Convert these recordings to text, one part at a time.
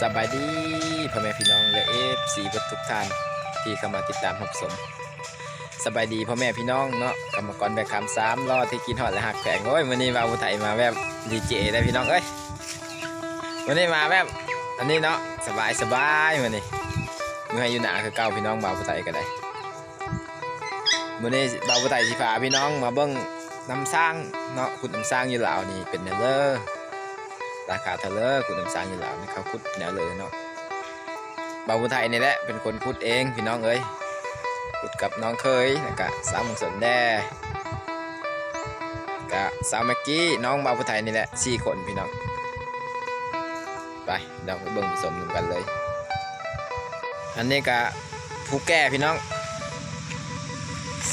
สบายดีพ่อแม่พี่น้องและเอฟซีทุกท่านที่เข้ามาติดตามรับชมสบายดีพ่อแม่พี่น้องเนาะกรรมกรแบกคำสามรอที่กินหอดและหักแผงโอ้ยวันนี้มาอุทัยมาแบบดีเจได้พี่น้องเอ้ยวันนี้มาแบบอันนี้เนาะสบายสบายวันนี้มือให้อยู่หนาคือเก่าพี่น้องบ่าวอุทัยกันได้วันนี้บ่าวอุทัยสิพาพี่น้องมาเบิ้งน้ำสร้างเนาะขุดน้ำสร้างอยู่ลาวนี่เป็นเนเลอร์ ราคาเท่าเลอขุดน้ำสางอยู่แล้วนี่เขาขุดแนวเลยเนาะบาวบุไทยนี่แหละเป็นคนขุดเองพี่น้องเอ้ยขุดกับน้องเคยแล้วก็สาวหมงสนแด่กับสาวแม็กกี้น้องบาวบุไทยนี่แหละสี่คนพี่น้องไปเดี๋ยวไปเบิ่งผสมนำกันเลย อันนี้ก็ผู้แก่พี่น้อง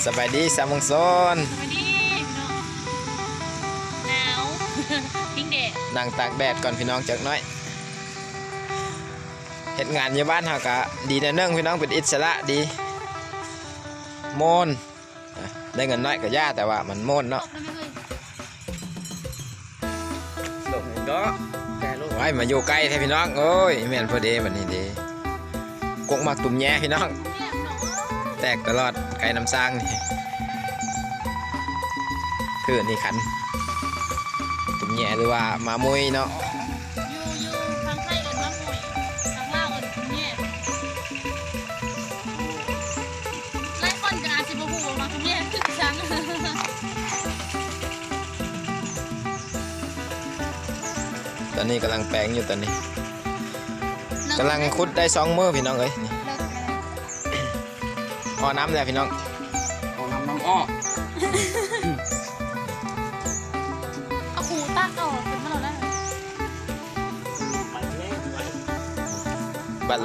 สบายดีสาวมงสนวันนี้เน นั่งตากแดดก่อนพี่น้องจักหน้อยเฮ็ดงานอยู่บ้านเฮาก็ดีแน่เนื่องพี่น้องเป็นอิสระดีโมนอะได้เงินน้อยก็ย่าแต่ว่ามันโมนเนาะแล้วไม่เคยลงก็แกลูกไว้มาอยู่ใกล้แท้พี่น้องโอ้ยแม่นพอดีบัดนี้เดีกกมักตุ่มแย่พี่น้องเนี่ยเนาะแตกตลอดไก่น้ำสร้างนี่คือนี่ขัน ตุ่มแย่หรือว่าหมามุยเนาะอยู่อยู่ทางไทยกันมะมุยทางลาวกันคุณเนี่ยไล่คนกันอาจจะบ่ฮู้ว่าคุณเนี่ยคือฉันตอนนี้กำลังแปลงอยู่ตอนนี้กำลังคุดได้สองมือพี่น้องเอ้ยพอน้ำแล้วพี่น้อง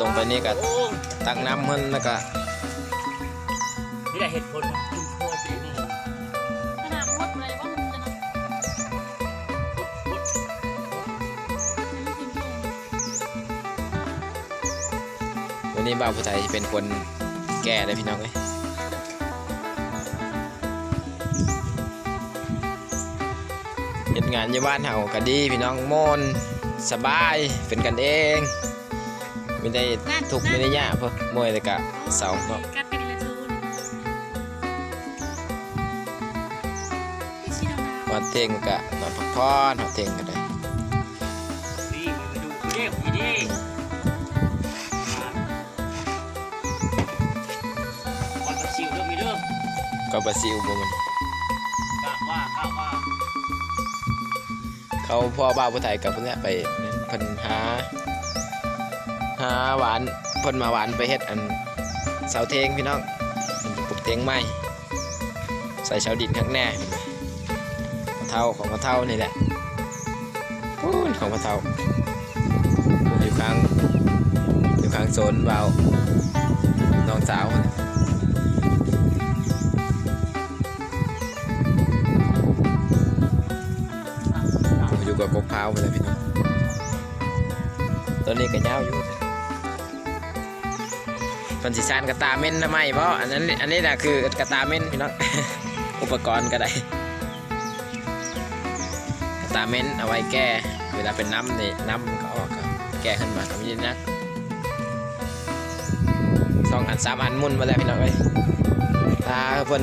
ลงไปนี่ก็โอ้ตักน้ำมันแล้วก็นี่แหละเหตุผลของคุณพ่อปีนี้ขนาดมดเลยว่ามันจะนะพุทธมันถึงตรงวันนี้บ่าวผู้ไทยเป็นคนแก่เลยพี่น้องเอ้ยเฮ็ดงานอยู่บ้านเฮาก็ดีพี่น้องโมนสบายเป็นกันเอง ไม่ได้ทุกข์ไม่ได้ยากเพราะมวยเลยกะเสาเนาะกัดกันเลยทูนพี่ชิโนนาวันเทงกะนอนพักผ่อนหอดเทงก็ได้ดีไปดูเรียกดีดีวันตะชิวเริ่มมีเริ่มก็บราซิลบ่มันกะว่ากะว่าเขาพ่อบ่าวผู้ไทยกับเพิ่นแหละไปนั่นเพิ่นหาหาหวานเพิ่นมาหวานไปเฮ็ดอันเสาเทงพี่น้องเพิ่นปลูกเทงใหม่ใส่ชาดินข้างแน่มกระเท่าของกระเท่านี่แหละโอ้ยของกระเท่าอยู่ข้างอยู่ข้างโซนเบาน้องสาวพุ่นน่ะปลูกอยู่กับกกพร้าวไปเลยพี่น้องต้นนี้ก็ยาวอยู่ คนสิซานกระตาเม่นทำไมเพราะอันนั้นอันนี้นะคือกระตาเม่นพี่น้องอุปกรณ์ก็ได้กระตาเม่นเอาไว้แก้เวลาเป็นน้ำนี่น้ำก็ออกครับแก้ขึ้นมาทำยินนักสองอันสามอันมุนมาแล้วพี่น้องเอ้ยตาเพิ่น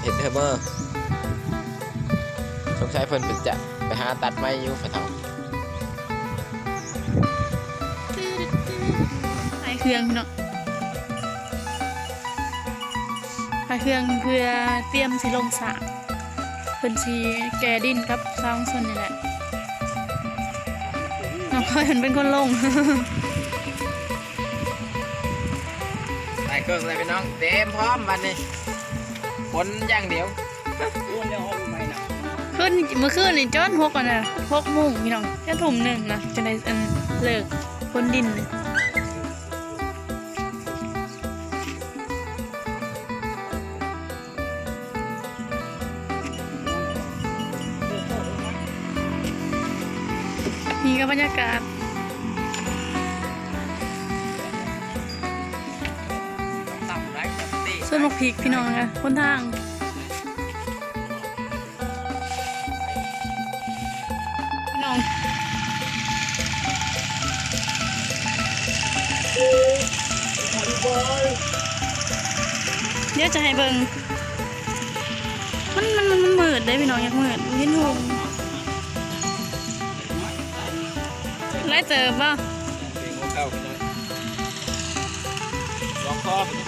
เห็ดเทอร์เมอร์สงสัยเพิ่นเป็นจะไปหาตัดไม้อยู่ฝาเท่า ขายเครื่องเนาะขายเครื่องเพื่อเตรียมสิลงสระเพิ่นสิแกดินกับซองส่วนนี่แหละน้องค่อยเห็นเป็นคนลงใส่เครื่องเลยพี่น้องเต็มพร้อมวันนี้ผลอย่างเดียวอ้วนแล้วห้องไม่หนักขึ้นเมื่อคืนนี่จอนหกก่อนนะหกโมงพี่น้องแค่ทุ่มหนึ่งนะจะได้อันเลิกคนดินเลย นี่ก็บรรยากาศส่วนมกพีกพี่น้องค่ะคนทางพี่น้องเดี๋ยวจะให้เบิงมันมันมันมืดเลยพี่น้องอยากมืดเห็นหง ไล่เจอบ่ เพลงเก่าไปหน่อยลองคอไปหน่อย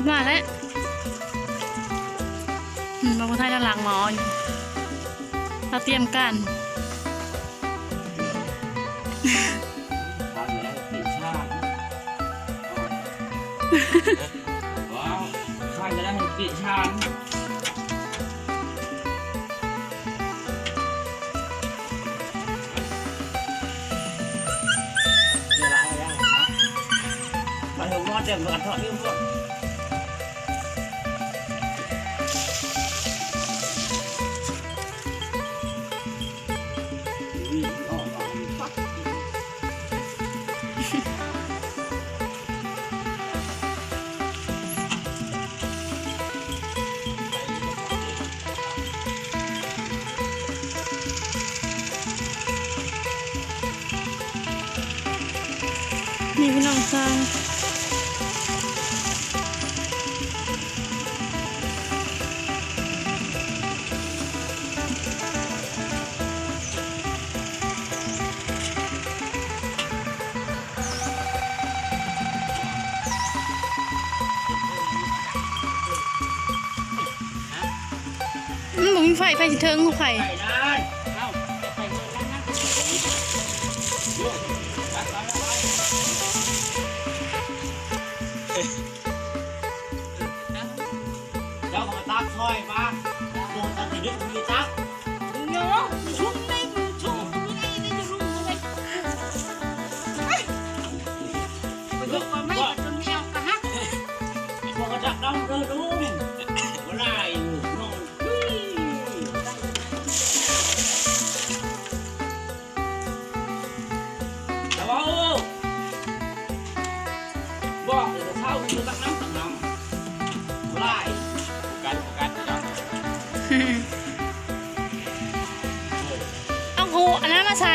ขึ้นมาแล้วอืมบางคนไทยจะหลังหมออยู่เราเตรียมกันทำแล้วติดชาติว้าวใครจะได้มันติดชาติเดี๋ยวเราเอาอย่างนะไปถึงว่าเต็มกันเถอะนี่หมด นี่พี่น้องฟังมันบอกมีไฟไฟสิเทิงของไฟ ไปได้ไป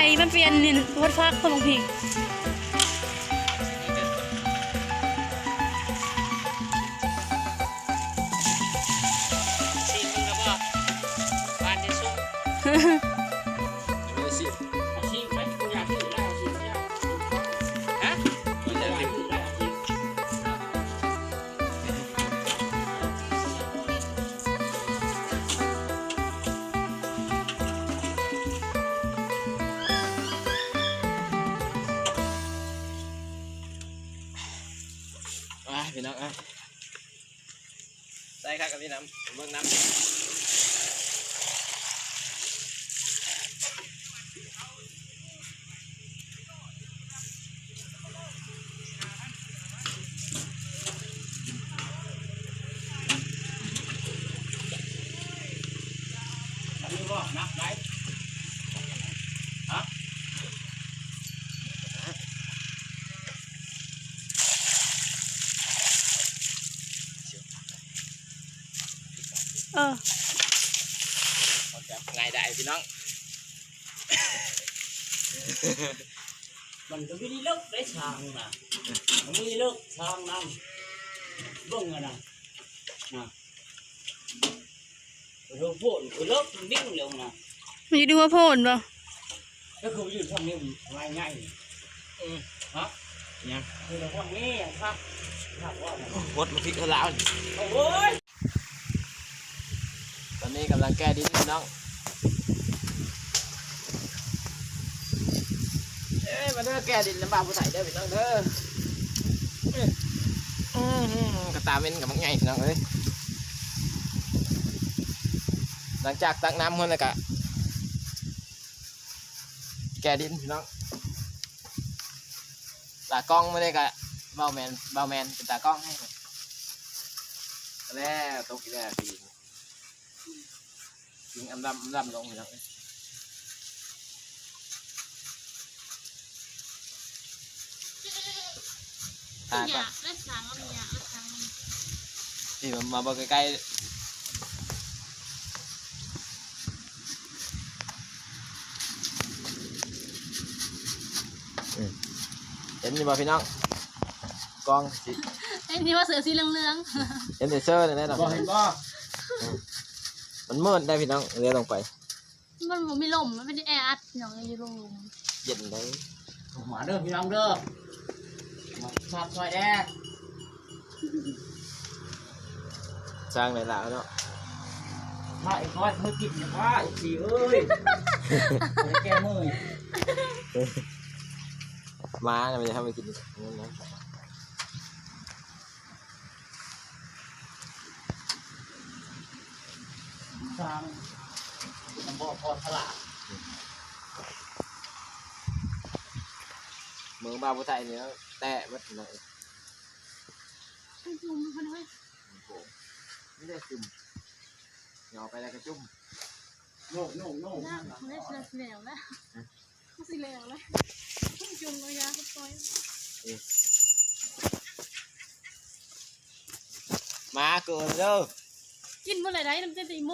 มาใส่มันเปลี่ยนนี่วัดฟักคนลงพิ ครับกับพี่น้ำเบื้องน้ำ เออ เอาจับง่ายได้พี่น้อง มันก็ไม่ได้เลิกได้ช่างนะมันไม่ได้เลิกช่างนั่นเบิ่งอะนะนะเราพูดคือเลิกมันนิ่งเร็วนะ มันจะดูว่าโพนบ่ ก็คืออยู่ทำนี่ง่ายง่ายอืมฮะ ยัง คือเราว่างี้ครับครับว่าอะไร วดมาพริกเขาแล้ว โอ้ย ต อนนี้กำลังแก้ดินพี่น้องเอ้ยมาเด้อแก้ดินลำบากผู้ใส่เด้อพี่น้องเด้ออือหือกระตาเป็นกับมังไงพี่น้องเอ้ยหลังจากตักน้ำมันแล้วก็แก้ดินพี่น้องตากล้องไม่ได้กะเบาแมนเบาแมนเป็นตากล้องให้แล้วตกอีกแล้วพี่ ยิงอำลำอำลำลงพี่น้องตายอก่อนยากได้ช้างแล้วมีอยากได้ช้างนี่มามาเบิ่งใกล้ๆอืมเห็นอยู่บ่พี่น้องกล้องสิ ไอ้นี่ว่าเสือสีเหลืองเห็นแต่เซอร์นี่แน่นอนบ่เห็นบ่ มันมืดได้พี่น้องเรือลงไปๆมันบ่มีลมมันไม่ได้แออัดอย่างอยู่ลมเย็นได้มาเด้อพี่น้องเด้อมาชาติซอยแอร์สร้างในหลาวเนาะมาไอ้คอยมือกินเนี่ยว่าไอ้สีเอ้ยไอ้แก้มือม้าเนี่ยมันจะทำไปกินนั่นนะ สร้างน้ำบ่อพอสลาดเมืองบาบุไทยเนี่ยแตะมัดหน่อยๆจุ่มมันไว้โอ้โหไม่ได้จุ่มเหงาไปแล้วก็จุ่มโน่โน่โน่น่าไม่ได้เสือสีเหลืองแล้วสีเหลืองแล้วจุ่มเลยยาก็ปล่อยมาเกินเด้อ กินเมื่อไหร่ได้น้ำเจตีโม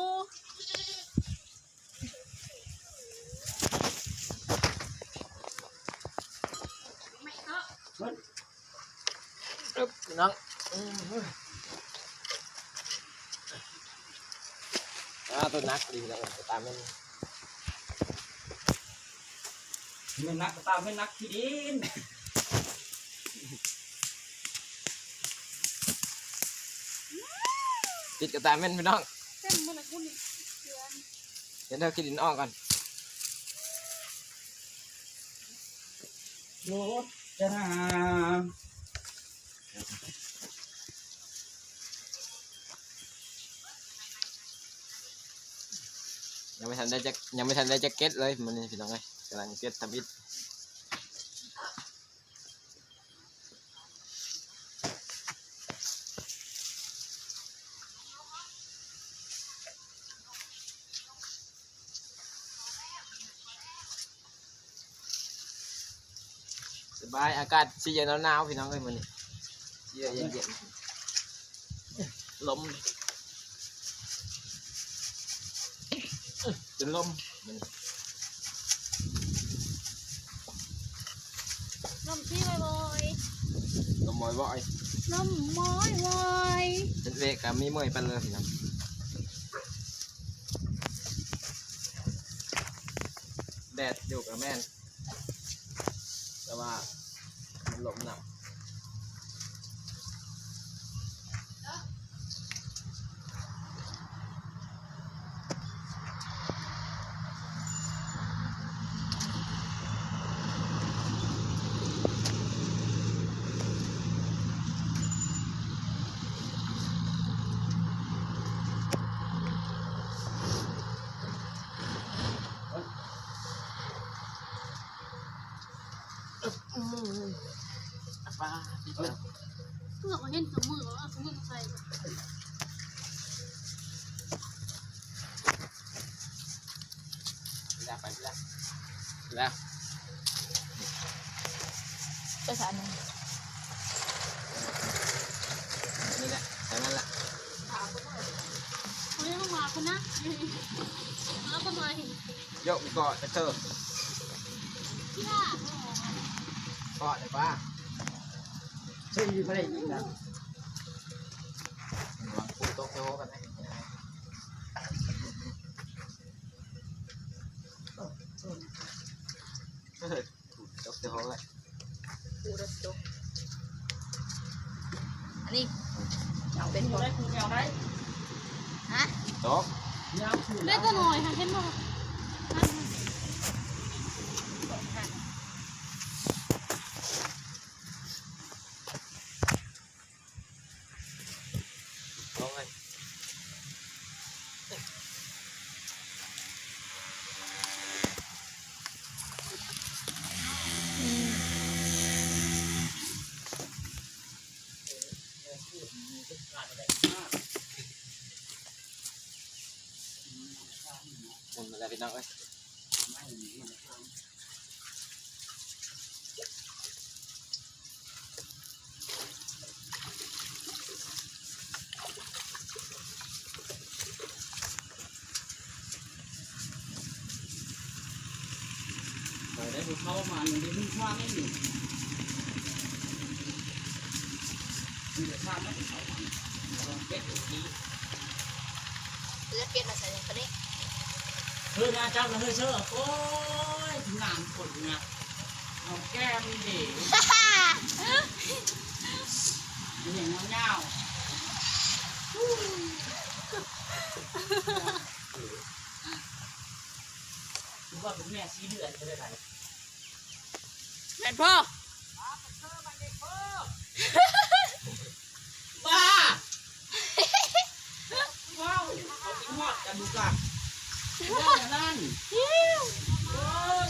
อึ๊บพี่น้องอืมอ่าตัวนักดีแล้วตามมันไม่นักก็ตามไม่นักที่ดิน ติดกับตามมันพี่น้องเต้นเมื่อไหร่กูนี่เดือนเดี๋ยวเรากินดินออกก่อนโยจะนายังไม่ทันได้แจ็คยังไม่ทันได้แจ็คเก็ตเลยมันนี่พี่น้องไงกำลังเก็ตทำอิฐ อากาศสีเย็นหนาวๆพี่น้องเอ้ยมันนี่สีเย็นเย็นๆลมเป็นลมมันลมที่บ่อยลมมอยบ่อยๆลมม้อยบ่อยเป็นเวกกับมีเมื่อยไปเลยพี่น้องแดดอยู่กับแม่นแต่ว่ามัน ลมหนักป้ เพื่อมาเห็นสมือเอาสมือใส่เวลาไปเวลาเวลาไปสานนึงนี่แหละแค่นั้นแหละเขาเรียกว่าคนนะแล้วทำไมยกเกาะจะเธอที่ล่ะเกาะเลยป้าใช่ไม่ได้ยินนะ วางปูโต๊ะโต๊ะกันนะเฮ้ยถูกโต๊ะโต๊ะเลย ปูรถจกอันนี้เอาเป็นบ่ ได้คุณเอาได้ ฮะ โต๊ะ ยาวคือ ได้ตัวหน่อยค่ะเห็นบ่ โต๊ะเลยน้องเอ้ยเปิดไได้ผมเข้ามาหนึ่งเดือนครึ่งว่าไม่หนึ่งมันจะทราบไหมเขาลองเป็ดอีกทีเลือดเป็ดมาใส่ยังคนนี้เฮ้ยนะเจ้าเฮ้ยเชื่อโอ้ยงามคนนะเอาแก้มดิมันอย่างเงาว่าเป็นแม่ซีเดือดจะได้ไรแม่ นพ่อบ้าว้าวเอาอีกหอดกันดูกันว้าวอย่างนั้นโอ้ย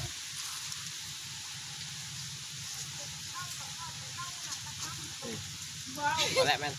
ว้าวเอาละแม่น